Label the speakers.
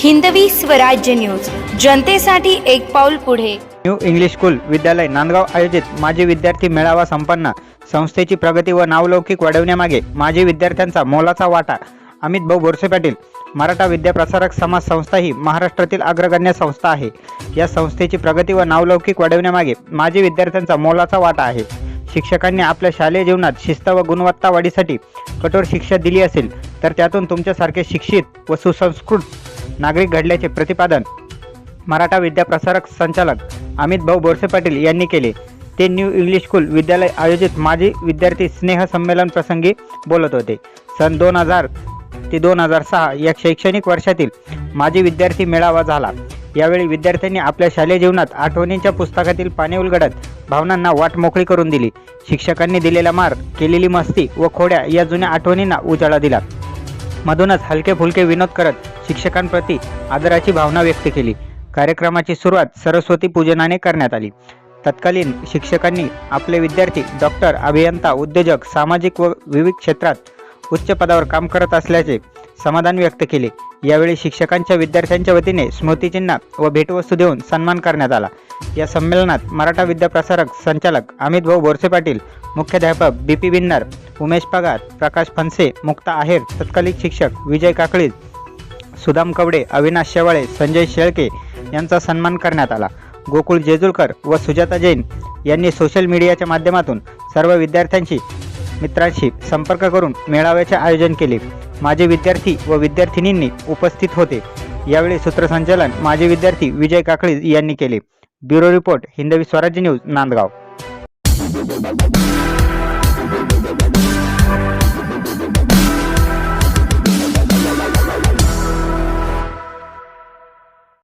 Speaker 1: Hindavi Swarajya news. जनतेसाठी एक पाऊल पुढे.
Speaker 2: न्यू इंग्लिश स्कूल विद्यालय नांदगाव आयोजित माजी विद्यार्थी मेळावा संपन्न. संस्थेची प्रगती व नावलौकिक वाढवण्यामागे माजी विद्यार्थ्यांचा मोलाचा वाटा. अमित भाऊ बोरसे पाटील मराठा विद्याप्रसारक समाज संस्था ही महाराष्ट्रातील अग्रगण्य संस्था आहे. या संस्थेची प्रगती व नावलौकिक वाढवण्यामागे माजी विद्यार्थ्यांचा मोलाचा वाटा आहे. शिक्षकांनी आपल्या शालेय जीवनात शिस्त व गुणवत्ता वाढीसाठी कठोर शिक्षा दिली असेल तर त्यातून तुमच्यासारखे शिक्षित व सुसंस्कृत नागरिक घडल्याचे प्रतिपादन मराठा विद्याप्रसारक संचालक अमित भाऊ बोरसे पाटील यांनी केले. ते न्यू इंग्लिश स्कूल विद्यालय आयोजित माजी विद्यार्थी स्नेह संमेलन प्रसंगी बोलत होते. सन दोन हजार ते दोन हजार सहा या शैक्षणिक वर्षातील माजी विद्यार्थी मेळावा झाला. यावेळी विद्यार्थ्यांनी आपल्या शालेय जीवनात आठवणींच्या पुस्तकातील पाने उलगडत भावनांना वाट मोकळी करून दिली. शिक्षकांनी दिलेला मार केलेली मस्ती व खोड्या या जुन्या आठवणींना उजाळा दिला. मधूनच हलके फुलके विनोद करत शिक्षकांप्रती आदराची भावना व्यक्त केली. कार्यक्रमाची सुरुवात सरस्वती पूजनाने करण्यात आली. तत्कालीन शिक्षकांनी आपले विद्यार्थी डॉक्टर अभियंता उद्योजक सामाजिक व विविध क्षेत्रात उच्च पदावर काम करत असल्याचे समाधान व्यक्त केले. यावेळी शिक्षकांच्या विद्यार्थ्यांच्या वतीने स्मृतिचिन्ह व भेटवस्तू देऊन सन्मान करण्यात आला. या संमेलनात मराठा विद्याप्रसारक संचालक अमित भाऊ बोरसे पाटील मुख्याध्यापक बी पी बिन्नर उमेश पगार प्रकाश फनसे मुक्ता आहेर तत्कालीन शिक्षक विजय काकळीज सुदाम कवडे अविनाश शेवाळे संजय शेळके यांचा सन्मान करण्यात आला. गोकुळ जेजुलकर व सुजाता जैन यांनी सोशल मीडियाच्या माध्यमातून सर्व विद्यार्थ्यांशी मित्रांशी संपर्क करून मेळाव्याचे आयोजन केले. माझे विद्यार्थी व विद्यार्थिनींनी उपस्थित होते. यावेळी सूत्रसंचालन माझे विद्यार्थी विजय काकळी यांनी केले. Bureau report Hindavi Swarajya news Nandgaon.